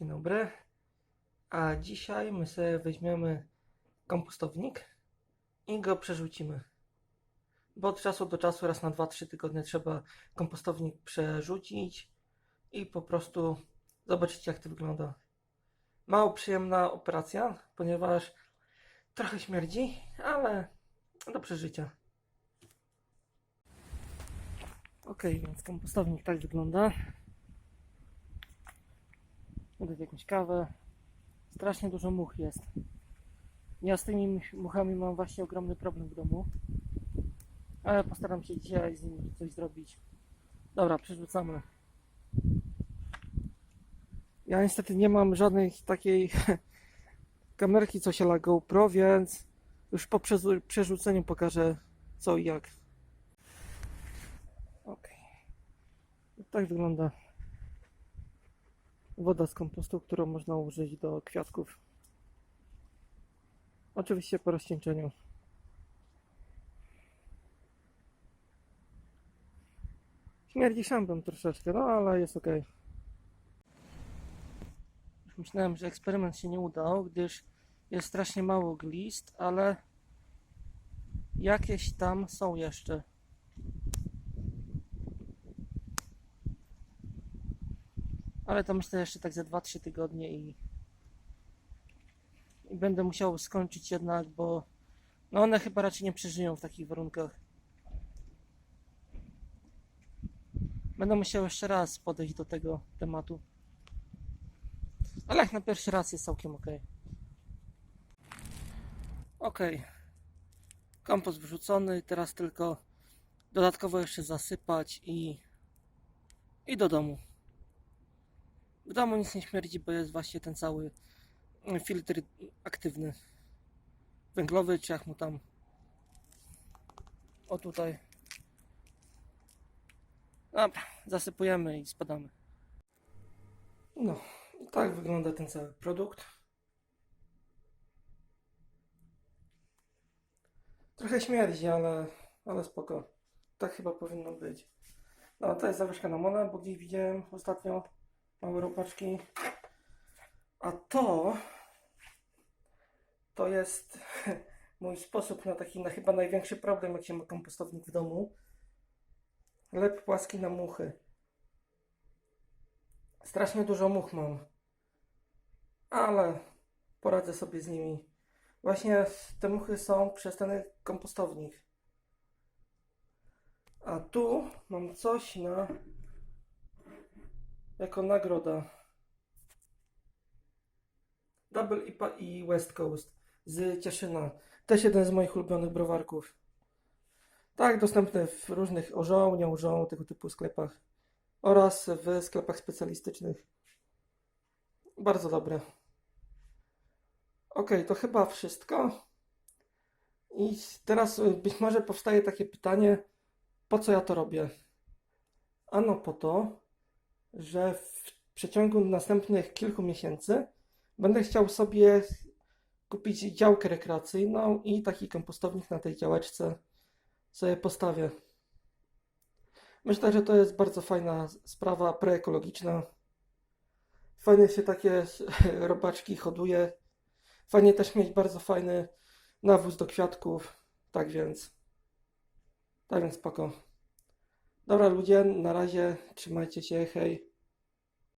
Dzień dobry. A dzisiaj my sobie weźmiemy kompostownik i go przerzucimy. Bo od czasu do czasu, raz na 2-3 tygodnie trzeba kompostownik przerzucić i po prostu zobaczyć jak to wygląda. Mało przyjemna operacja, ponieważ trochę śmierdzi, ale do przeżycia. Ok, więc kompostownik tak wygląda. Będę jakąś kawę. Strasznie dużo much jest. Ja z tymi much- muchami mam właśnie ogromny problem w domu. Ale postaram się dzisiaj z nimi coś zrobić. Dobra, przerzucamy. Ja niestety nie mam żadnej takiej kamerki, co się la GoPro, więc już po przerzuceniu pokażę co i jak. Ok. Tak wygląda woda z kompostu, którą można użyć do kwiatków. Oczywiście po rozcieńczeniu. Śmierdzi szampon troszeczkę, no ale jest ok. Myślałem, że eksperyment się nie udał, gdyż jest strasznie mało glist, ale jakieś tam są jeszcze. Ale to myślę jeszcze tak za 2-3 tygodnie i, i będę musiał skończyć jednak, bo no one chyba raczej nie przeżyją w takich warunkach. Będę musiał jeszcze raz podejść do tego tematu. Ale jak na pierwszy raz jest całkiem ok. Ok. Kompost wrzucony, teraz tylko dodatkowo jeszcze zasypać i, i do domu. W domu nic nie śmierdzi, bo jest właśnie ten cały filtr aktywny. Węglowy, czy jak mu tam. O tutaj. Dobra, zasypujemy i spadamy. No, tak wygląda ten cały produkt. Trochę śmierdzi, ale, ale spoko. Tak chyba powinno być. No, to jest zawieszka na mona, bo gdzieś widziałem ostatnio małe robaczki. A to to jest mój sposób na taki na chyba największy problem, jak się ma kompostownik w domu. Lep płaski na muchy. Strasznie dużo much mam. Ale poradzę sobie z nimi. Właśnie te muchy są przez ten kompostownik. A tu mam coś na jako nagroda. Double IPA i West Coast z Cieszyna. Też jeden z moich ulubionych browarków. Tak, dostępny w różnych orzoł, nie orzoł, tego typu sklepach. Oraz w sklepach specjalistycznych. Bardzo dobre. Ok, to chyba wszystko. I teraz y, być może powstaje takie pytanie, po co ja to robię? Ano po to, że w przeciągu następnych kilku miesięcy będę chciał sobie kupić działkę rekreacyjną i taki kompostownik na tej działeczce sobie postawię. Myślę, że to jest bardzo fajna sprawa preekologiczna. Fajnie się takie robaczki hoduje. Fajnie też mieć bardzo fajny nawóz do kwiatków. Tak więc. Tak więc spoko. Dobra ludzie, na razie trzymajcie się, hej.